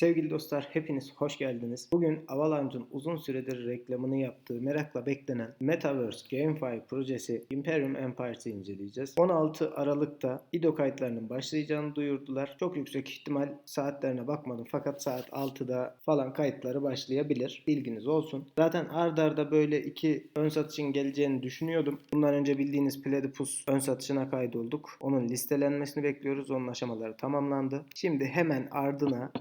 Sevgili dostlar hepiniz hoş geldiniz. Bugün Avalanche'ın uzun süredir reklamını yaptığı merakla beklenen Metaverse GameFi projesi Imperium Empires'ı inceleyeceğiz. 16 Aralık'ta IDO kayıtlarının başlayacağını duyurdular. Çok yüksek ihtimal saatlerine bakmadım fakat saat 6'da falan kayıtları başlayabilir. Bilginiz olsun. Zaten ard arda böyle iki ön satışın geleceğini düşünüyordum. Bundan önce bildiğiniz Platypus ön satışına kaydolduk. Onun listelenmesini bekliyoruz. Onun aşamaları tamamlandı. Şimdi hemen ardına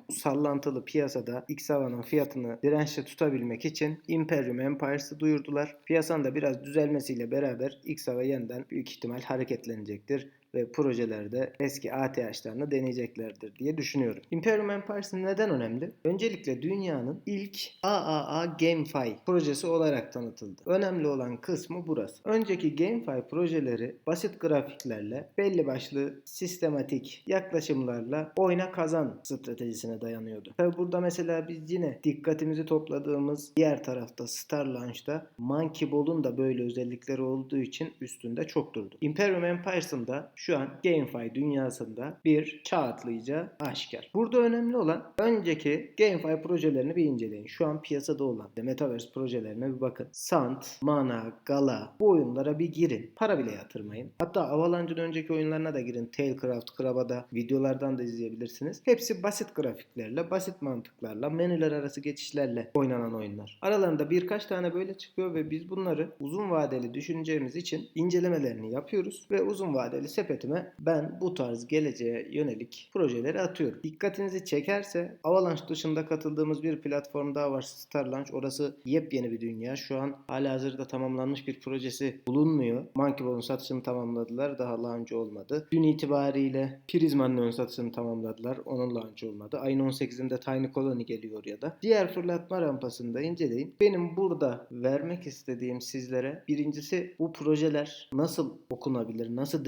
sallantılı piyasada Xava'nın fiyatını dirençli tutabilmek için Imperium Empires'ı duyurdular. Piyasanın da biraz düzelmesiyle beraber Xava yeniden büyük ihtimal hareketlenecektir ve projelerde eski ATH'larını deneyeceklerdir diye düşünüyorum. Imperium Empires neden önemli? Öncelikle dünyanın ilk AAA GameFi projesi olarak tanıtıldı. Önemli olan kısmı burası. Önceki GameFi projeleri basit grafiklerle belli başlı sistematik yaklaşımlarla oyna kazan stratejisine dayanıyordu. Tabi burada mesela biz yine dikkatimizi topladığımız diğer tarafta Star Launch'ta Monkey Ball'un da böyle özellikleri olduğu için üstünde çok durdu. Imperium Empires'ın da şu an GameFi dünyasında bir çağ atlayacağı aşikar. Burada önemli olan önceki GameFi projelerini bir inceleyin. Şu an piyasada olan Metaverse projelerine bir bakın. Sant, Mana, Gala bu oyunlara bir girin. Para bile yatırmayın. Hatta Avalanche'ın önceki oyunlarına da girin. Tailcraft, Krabada videolardan da izleyebilirsiniz. Hepsi basit grafiklerle, basit mantıklarla, menüler arası geçişlerle oynanan oyunlar. Aralarında birkaç tane böyle çıkıyor ve biz bunları uzun vadeli düşüneceğimiz için incelemelerini yapıyoruz ve uzun vadeli sepetime ben bu tarz geleceğe yönelik projeleri atıyorum. Dikkatinizi çekerse Avalanche dışında katıldığımız bir platform daha var Star Launch. Orası yepyeni bir dünya. Şu an hala hazırda tamamlanmış bir projesi bulunmuyor. Monkey Ball'un satışını tamamladılar. Daha launch olmadı. Dün itibariyle Prisma'nın ön satışını tamamladılar. Onun launch olmadı. Ayın 18'inde Tiny Colony geliyor ya da. Diğer fırlatma rampasını da inceleyin. Benim burada vermek istediğim sizlere birincisi bu projeler nasıl okunabilir, nasıl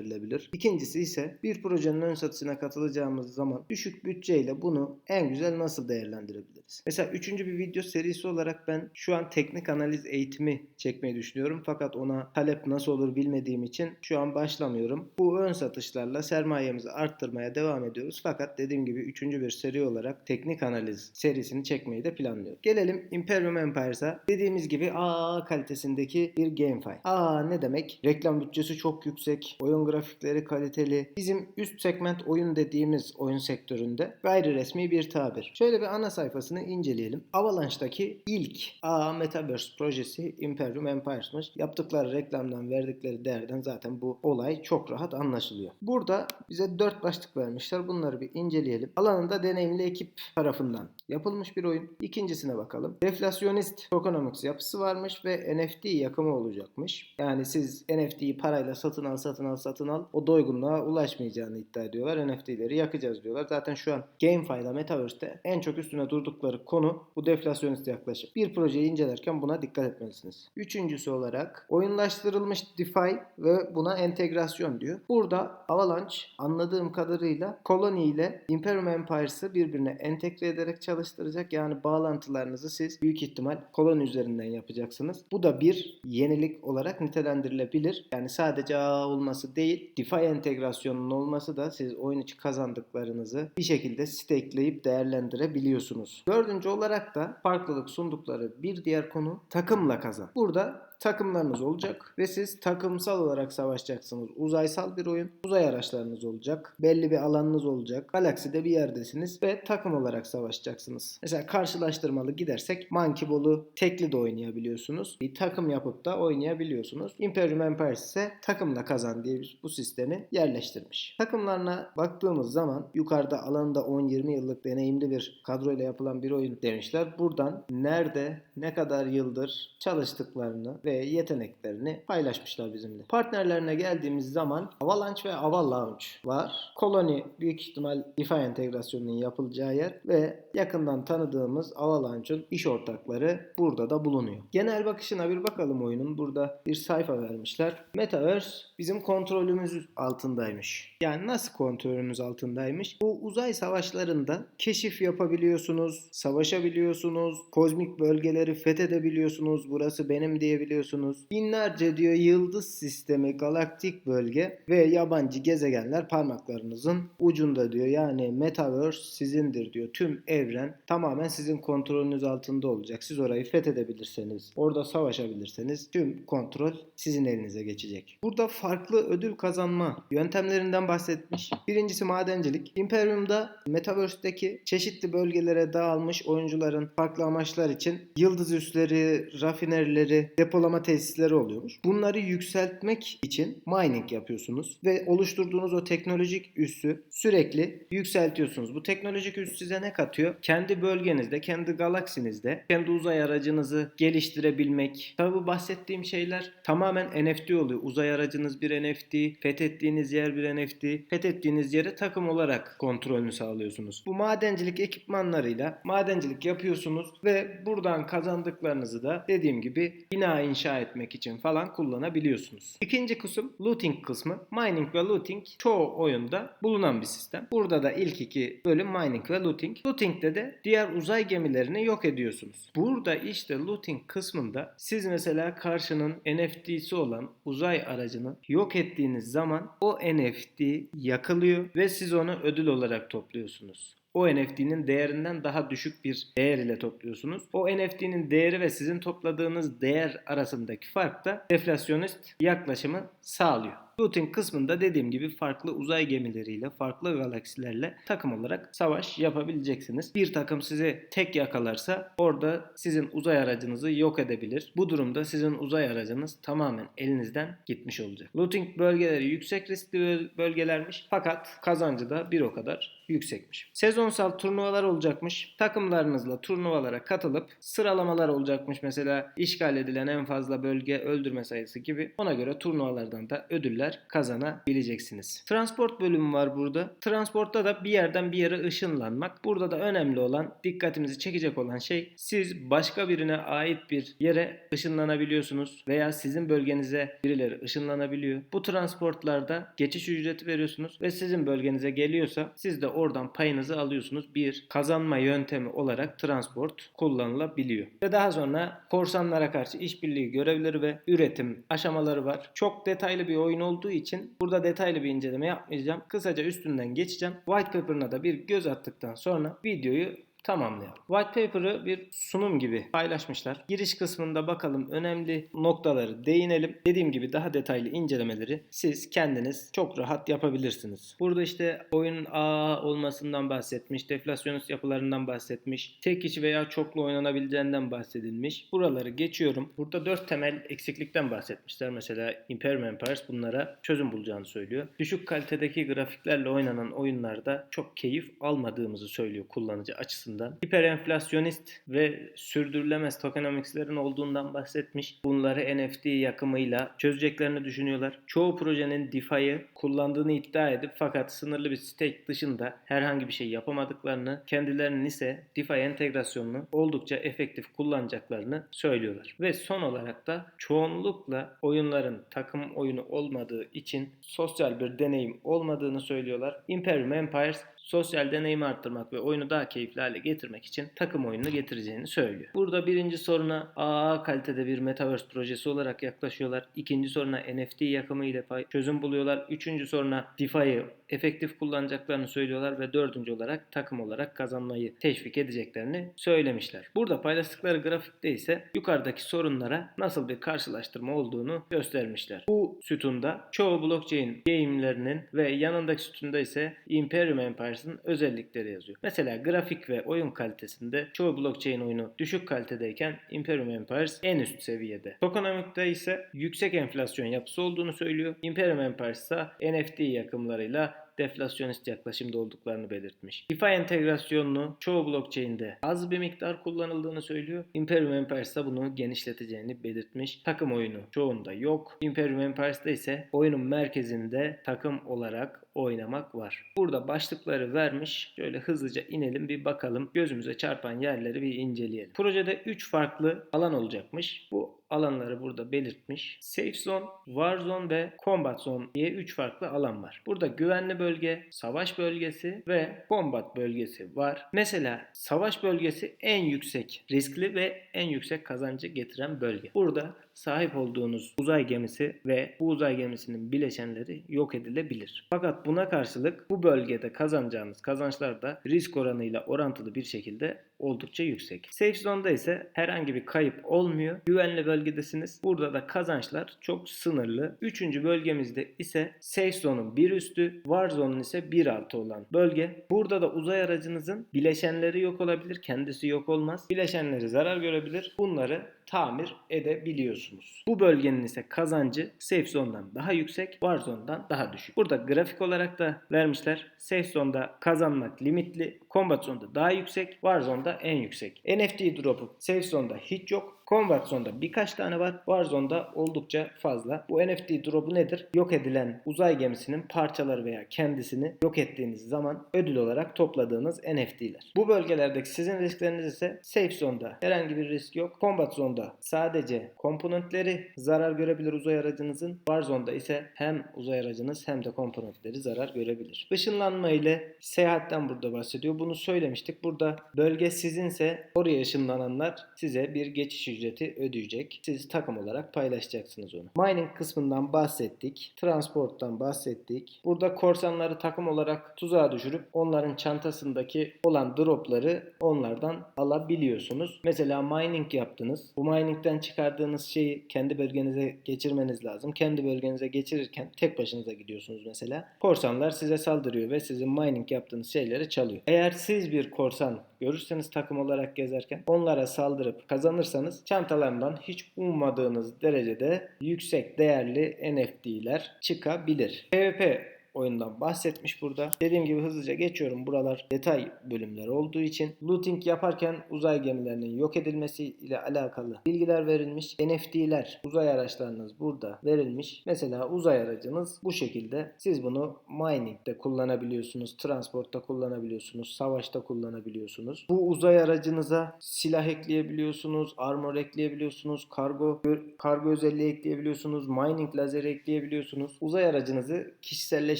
değerlendirilebilir? İkincisi ise bir projenin ön satışına katılacağımız zaman düşük bütçeyle bunu en güzel nasıl değerlendirebiliriz? Mesela üçüncü bir video serisi olarak ben şu an teknik analiz eğitimi çekmeyi düşünüyorum. Fakat ona talep nasıl olur bilmediğim için şu an başlamıyorum. Bu ön satışlarla sermayemizi arttırmaya devam ediyoruz. Fakat dediğim gibi üçüncü bir seri olarak teknik analiz serisini çekmeyi de planlıyorum. Gelelim Imperium Empires'a. Dediğimiz gibi AA kalitesindeki bir GameFi. AA ne demek? Reklam bütçesi çok yüksek, oyun grafikleri kaliteli. Bizim üst segment oyun dediğimiz oyun sektöründe gayri resmi bir tabir. Şöyle bir ana sayfasını inceleyelim. Avalanche'daki ilk AA Metaverse projesi Imperium Empires'mış. Yaptıkları reklamdan verdikleri değerden zaten bu olay çok rahat anlaşılıyor. Burada bize 4 başlık vermişler. Bunları bir inceleyelim. Alanında deneyimli ekip tarafından yapılmış bir oyun. İkincisine bakalım. Deflasyonist tokenomics yapısı varmış ve NFT yakımı olacakmış. Yani siz NFT'yi parayla satın al, satın al, satın al. O doygunluğa ulaşmayacağını iddia ediyorlar. NFT'leri yakacağız diyorlar. Zaten şu an GameFi'da, Metaverse'te en çok üstüne durdukları konu bu deflasyonist yaklaşım. Bir projeyi incelerken buna dikkat etmelisiniz. Üçüncüsü olarak oyunlaştırılmış DeFi ve buna entegrasyon diyor. Burada Avalanche anladığım kadarıyla Colony ile Imperium Empires'ı birbirine entegre ederek çalıştıracak. Yani bağlantılarınızı siz büyük ihtimal Colony üzerinden yapacaksınız. Bu da bir yenilik olarak nitelendirilebilir. Yani sadece ağ olması değil, DeFi entegrasyonunun olması da siz oyun içi kazandıklarınızı bir şekilde stakeleyip değerlendirebiliyorsunuz. Dördüncü olarak da farklılık sundukları bir diğer konu takımla kazan. Burada takımlarınız olacak ve siz takımsal olarak savaşacaksınız. Uzaysal bir oyun. Uzay araçlarınız olacak. Belli bir alanınız olacak. Galakside bir yerdesiniz ve takım olarak savaşacaksınız. Mesela karşılaştırmalı gidersek Monkey Ball'u tekli de oynayabiliyorsunuz. Bir takım yapıp da oynayabiliyorsunuz. Imperium Empires ise takımla kazan diye bu sistemi yerleştirmiş. Takımlarına baktığımız zaman yukarıda alanında 10-20 yıllık deneyimli bir kadroyla yapılan bir oyun demişler. Buradan nerede ne kadar yıldır çalıştıklarını ve yeteneklerini paylaşmışlar bizimle. Partnerlerine geldiğimiz zaman Avalanche ve Avalanche var. Colony büyük ihtimal DeFi entegrasyonunun yapılacağı yer ve yakından tanıdığımız Avalanche'ın iş ortakları burada da bulunuyor. Genel bakışına bir bakalım oyunun. Burada bir sayfa vermişler. Metaverse bizim kontrolümüz altındaymış. Yani nasıl kontrolümüz altındaymış? Bu uzay savaşlarında keşif yapabiliyorsunuz, savaşabiliyorsunuz, kozmik bölgeleri fethedebiliyorsunuz. Burası benim diyebiliyorsunuz ediyorsunuz. Binlerce diyor yıldız sistemi, galaktik bölge ve yabancı gezegenler parmaklarınızın ucunda diyor. Yani Metaverse sizindir diyor. Tüm evren tamamen sizin kontrolünüz altında olacak. Siz orayı fethedebilirseniz, orada savaşabilirseniz tüm kontrol sizin elinize geçecek. Burada farklı ödül kazanma yöntemlerinden bahsetmiş. Birincisi madencilik. Imperium'da Metaverse'deki çeşitli bölgelere dağılmış oyuncuların farklı amaçlar için yıldız üsleri, rafinerileri, depolama tesisleri oluyormuş. Bunları yükseltmek için mining yapıyorsunuz ve oluşturduğunuz o teknolojik üssü sürekli yükseltiyorsunuz. Bu teknolojik üs size ne katıyor? Kendi bölgenizde, kendi galaksinizde, kendi uzay aracınızı geliştirebilmek. Tabi bu bahsettiğim şeyler tamamen NFT oluyor. Uzay aracınız bir NFT, fethettiğiniz yer bir NFT, fethettiğiniz yere takım olarak kontrolünü sağlıyorsunuz. Bu madencilik ekipmanlarıyla madencilik yapıyorsunuz ve buradan kazandıklarınızı da dediğim gibi bina inşa etmek için falan kullanabiliyorsunuz. İkinci kısım looting kısmı. Mining ve looting çoğu oyunda bulunan bir sistem. Burada da ilk iki bölüm mining ve looting. Looting'de de diğer uzay gemilerini yok ediyorsunuz. Burada işte looting kısmında siz mesela karşının NFT'si olan uzay aracını yok ettiğiniz zaman o NFT yakılıyor ve siz onu ödül olarak topluyorsunuz o NFT'nin değerinden daha düşük bir değer ile topluyorsunuz. O NFT'nin değeri ve sizin topladığınız değer arasındaki fark da deflasyonist yaklaşımı sağlıyor. Looting kısmında dediğim gibi farklı uzay gemileriyle, farklı galaksilerle takım olarak savaş yapabileceksiniz. Bir takım sizi tek yakalarsa orada sizin uzay aracınızı yok edebilir. Bu durumda sizin uzay aracınız tamamen elinizden gitmiş olacak. Looting bölgeleri yüksek riskli bölgelermiş fakat kazancı da bir o kadar yüksekmiş. Sezonsal turnuvalar olacakmış. Takımlarınızla turnuvalara katılıp sıralamalar olacakmış. Mesela işgal edilen en fazla bölge öldürme sayısı gibi. Ona göre turnuvalardan da ödüller kazanabileceksiniz. Transport bölümü var burada. Transportta da bir yerden bir yere ışınlanmak. Burada da önemli olan, dikkatimizi çekecek olan şey siz başka birine ait bir yere ışınlanabiliyorsunuz veya sizin bölgenize birileri ışınlanabiliyor. Bu transportlarda geçiş ücreti veriyorsunuz ve sizin bölgenize geliyorsa siz de oradan payınızı alıyorsunuz. Bir kazanma yöntemi olarak transport kullanılabiliyor. Ve daha sonra korsanlara karşı işbirliği görevleri ve üretim aşamaları var. Çok detaylı bir oyun olduğu için burada detaylı bir inceleme yapmayacağım. Kısaca üstünden geçeceğim. White paper'ına da bir göz attıktan sonra videoyu tamamlayalım. White paper'ı bir sunum gibi paylaşmışlar. Giriş kısmında bakalım önemli noktaları değinelim. Dediğim gibi daha detaylı incelemeleri siz kendiniz çok rahat yapabilirsiniz. Burada işte oyunun AA olmasından bahsetmiş, deflasyonist yapılarından bahsetmiş, tek kişi veya çoklu oynanabileceğinden bahsedilmiş. Buraları geçiyorum. Burada dört temel eksiklikten bahsetmişler. Mesela Imperium Empires bunlara çözüm bulacağını söylüyor. Düşük kalitedeki grafiklerle oynanan oyunlarda çok keyif almadığımızı söylüyor kullanıcı açısından açısından hiperenflasyonist ve sürdürülemez tokenomics'lerin olduğundan bahsetmiş. Bunları NFT yakımıyla çözeceklerini düşünüyorlar. Çoğu projenin DeFi'yi kullandığını iddia edip fakat sınırlı bir stake dışında herhangi bir şey yapamadıklarını, kendilerinin ise DeFi entegrasyonunu oldukça efektif kullanacaklarını söylüyorlar. Ve son olarak da çoğunlukla oyunların takım oyunu olmadığı için sosyal bir deneyim olmadığını söylüyorlar. Imperium Empires sosyal deneyimi arttırmak ve oyunu daha keyifli hale getirmek için takım oyununu getireceğini söylüyor. Burada birinci soruna AA kalitede bir Metaverse projesi olarak yaklaşıyorlar. İkinci soruna NFT yakımı ile çözüm buluyorlar. Üçüncü soruna DeFi'yi efektif kullanacaklarını söylüyorlar ve dördüncü olarak takım olarak kazanmayı teşvik edeceklerini söylemişler. Burada paylaştıkları grafikte ise yukarıdaki sorunlara nasıl bir karşılaştırma olduğunu göstermişler. Bu sütunda çoğu blockchain game'lerinin ve yanındaki sütunda ise Imperium Empires'ın özellikleri yazıyor. Mesela grafik ve oyun kalitesinde çoğu blockchain oyunu düşük kalitedeyken Imperium Empires en üst seviyede. Tokenomic'te ise yüksek enflasyon yapısı olduğunu söylüyor. Imperium Empires ise NFT yakımlarıyla deflasyonist yaklaşımda olduklarını belirtmiş. DeFi entegrasyonunu çoğu blockchain'de az bir miktar kullanıldığını söylüyor. Imperium Empires ise bunu genişleteceğini belirtmiş. Takım oyunu çoğunda yok. Imperium Empires'te ise oyunun merkezinde takım olarak oynamak var. Burada başlıkları vermiş. Şöyle hızlıca inelim bir bakalım. Gözümüze çarpan yerleri bir inceleyelim. Projede 3 farklı alan olacakmış. Bu alanları burada belirtmiş. Safe Zone, War Zone ve Combat Zone diye 3 farklı alan var. Burada güvenli bölge, savaş bölgesi ve combat bölgesi var. Mesela savaş bölgesi en yüksek riskli ve en yüksek kazancı getiren bölge. Burada sahip olduğunuz uzay gemisi ve bu uzay gemisinin bileşenleri yok edilebilir. Fakat buna karşılık bu bölgede kazanacağınız kazançlar da risk oranıyla orantılı bir şekilde oldukça yüksek. Safe Zone'da ise herhangi bir kayıp olmuyor. Güvenli bölgedesiniz. Burada da kazançlar çok sınırlı. Üçüncü bölgemizde ise Safe Zone'un bir üstü, War Zone'un ise bir altı olan bölge. Burada da uzay aracınızın bileşenleri yok olabilir, kendisi yok olmaz. Bileşenleri zarar görebilir. Bunları tamir edebiliyorsunuz. Bu bölgenin ise kazancı Safe Zone'dan daha yüksek, War Zone'dan daha düşük. Burada grafik olarak da vermişler. Safe Zone'da kazanmak limitli, Combat Zone'da daha yüksek, War Zone'da en yüksek. NFT drop'u Safe Zone'da hiç yok. Combat Zone'da birkaç tane var. Warzone'da oldukça fazla. Bu NFT drop'u nedir? Yok edilen uzay gemisinin parçaları veya kendisini yok ettiğiniz zaman ödül olarak topladığınız NFT'ler. Bu bölgelerdeki sizin riskleriniz ise Safe Zone'da herhangi bir risk yok. Combat Zone'da sadece komponentleri zarar görebilir uzay aracınızın. Warzone'da ise hem uzay aracınız hem de komponentleri zarar görebilir. Işınlanma ile seyahatten burada bahsediyor. Bunu söylemiştik. Burada bölge sizinse oraya ışınlananlar size bir geçiş ücreti ödeyecek. Siz takım olarak paylaşacaksınız onu. Mining kısmından bahsettik. Transporttan bahsettik. Burada korsanları takım olarak tuzağa düşürüp onların çantasındaki olan dropları onlardan alabiliyorsunuz. Mesela mining yaptınız. Bu miningden çıkardığınız şeyi kendi bölgenize geçirmeniz lazım. Kendi bölgenize geçirirken tek başınıza gidiyorsunuz mesela. Korsanlar size saldırıyor ve sizin mining yaptığınız şeyleri çalıyor. Eğer siz bir korsan görürseniz takım olarak gezerken onlara saldırıp kazanırsanız çantalarından hiç ummadığınız derecede yüksek değerli NFT'ler çıkabilir. PvP oyundan bahsetmiş burada. Dediğim gibi hızlıca geçiyorum. Buralar detay bölümleri olduğu için. Looting yaparken uzay gemilerinin yok edilmesi ile alakalı bilgiler verilmiş. NFT'ler, uzay araçlarınız burada verilmiş. Mesela uzay aracınız bu şekilde. Siz bunu mining'de kullanabiliyorsunuz. Transportta kullanabiliyorsunuz. Savaşta kullanabiliyorsunuz. Bu uzay aracınıza silah ekleyebiliyorsunuz. Armor ekleyebiliyorsunuz. Kargo kargo özelliği ekleyebiliyorsunuz. Mining lazeri ekleyebiliyorsunuz. Uzay aracınızı kişiselleştirebiliyorsunuz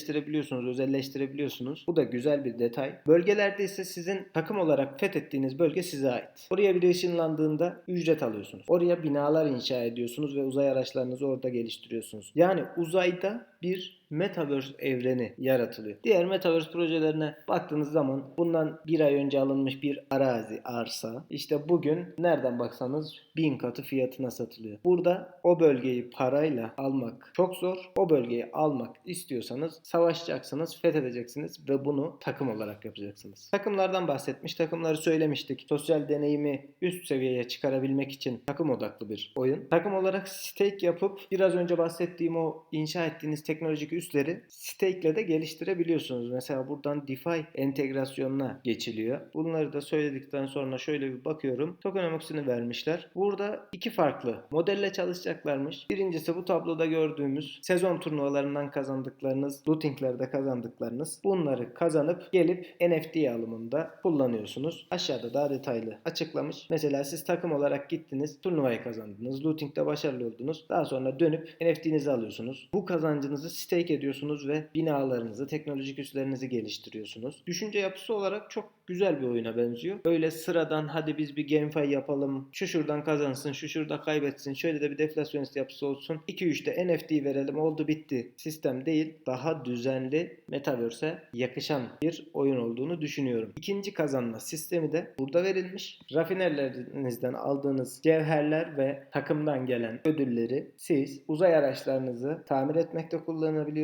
özelleştirebiliyorsunuz, özelleştirebiliyorsunuz. Bu da güzel bir detay. Bölgelerde ise sizin takım olarak fethettiğiniz bölge size ait. Oraya biri ışınlandığında ücret alıyorsunuz. Oraya binalar inşa ediyorsunuz ve uzay araçlarınızı orada geliştiriyorsunuz. Yani uzayda bir Metaverse evreni yaratılıyor. Diğer Metaverse projelerine baktığınız zaman bundan bir ay önce alınmış bir arazi, arsa işte bugün nereden baksanız bin katı fiyatına satılıyor. Burada o bölgeyi parayla almak çok zor. O bölgeyi almak istiyorsanız savaşacaksınız, fethedeceksiniz ve bunu takım olarak yapacaksınız. Takımlardan bahsetmiş, takımları söylemiştik. Sosyal deneyimi üst seviyeye çıkarabilmek için takım odaklı bir oyun. Takım olarak stake yapıp biraz önce bahsettiğim o inşa ettiğiniz teknolojik üsleri stake ile de geliştirebiliyorsunuz. Mesela buradan DeFi entegrasyonuna geçiliyor. Bunları da söyledikten sonra şöyle bir bakıyorum. Tokenomics'ini vermişler. Burada iki farklı modelle çalışacaklarmış. Birincisi bu tabloda gördüğümüz sezon turnuvalarından kazandıklarınız, lootinglerde kazandıklarınız. Bunları kazanıp gelip NFT alımında kullanıyorsunuz. Aşağıda daha detaylı açıklamış. Mesela siz takım olarak gittiniz, turnuvayı kazandınız, lootingde başarılı oldunuz. Daha sonra dönüp NFT'nizi alıyorsunuz. Bu kazancınızı stake ediyorsunuz ve binalarınızı, teknolojik üslerinizi geliştiriyorsunuz. Düşünce yapısı olarak çok güzel bir oyuna benziyor. Öyle sıradan hadi biz bir GameFi yapalım. Şu şuradan kazansın, şu şurada kaybetsin. Şöyle de bir deflasyonist yapısı olsun. 2-3'te NFT verelim oldu bitti. Sistem değil. Daha düzenli Metaverse'e yakışan bir oyun olduğunu düşünüyorum. İkinci kazanma sistemi de burada verilmiş. Rafinerlerinizden aldığınız cevherler ve takımdan gelen ödülleri siz uzay araçlarınızı tamir etmekte kullanabiliyorsunuz.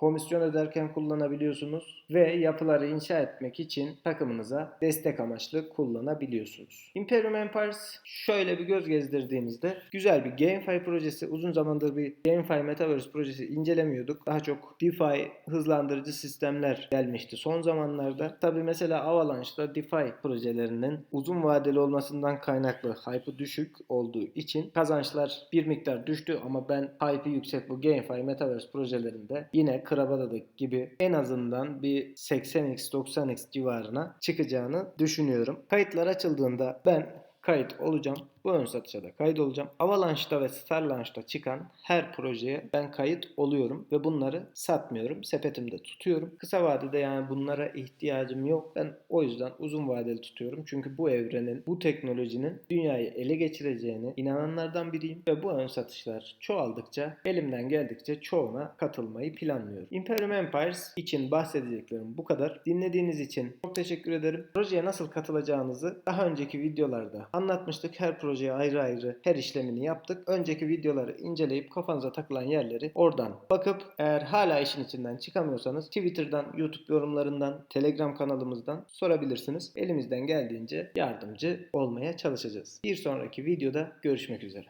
Komisyon öderken kullanabiliyorsunuz ve yapıları inşa etmek için takımınıza destek amaçlı kullanabiliyorsunuz. Imperium Empires şöyle bir göz gezdirdiğimizde güzel bir GameFi projesi. Uzun zamandır bir GameFi Metaverse projesi incelemiyorduk. Daha çok DeFi hızlandırıcı sistemler gelmişti son zamanlarda. Tabi mesela Avalanche'da DeFi projelerinin uzun vadeli olmasından kaynaklı hype'ı düşük olduğu için kazançlar bir miktar düştü ama ben hype'ı yüksek bu GameFi Metaverse projelerinde üzerinde yine Krabada'daki gibi en azından bir 80x 90x civarına çıkacağını düşünüyorum. Kayıtlar açıldığında ben kayıt olacağım. Bu ön satışa da kayıt olacağım. Avalanche'da ve Starlaunch'ta çıkan her projeye ben kayıt oluyorum ve bunları satmıyorum. Sepetimde tutuyorum. Kısa vadede yani bunlara ihtiyacım yok. Ben o yüzden uzun vadeli tutuyorum. Çünkü bu evrenin, bu teknolojinin dünyayı ele geçireceğini inananlardan biriyim ve bu ön satışlar çoğaldıkça elimden geldikçe çoğuna katılmayı planlıyorum. Imperium Empires için bahsedeceklerim bu kadar. Dinlediğiniz için çok teşekkür ederim. Projeye nasıl katılacağınızı daha önceki videolarda anlatmıştık. Her projeye ayrı ayrı her işlemini yaptık. Önceki videoları inceleyip kafanıza takılan yerleri oradan bakıp eğer hala işin içinden çıkamıyorsanız Twitter'dan, YouTube yorumlarından, Telegram kanalımızdan sorabilirsiniz. Elimizden geldiğince yardımcı olmaya çalışacağız. Bir sonraki videoda görüşmek üzere.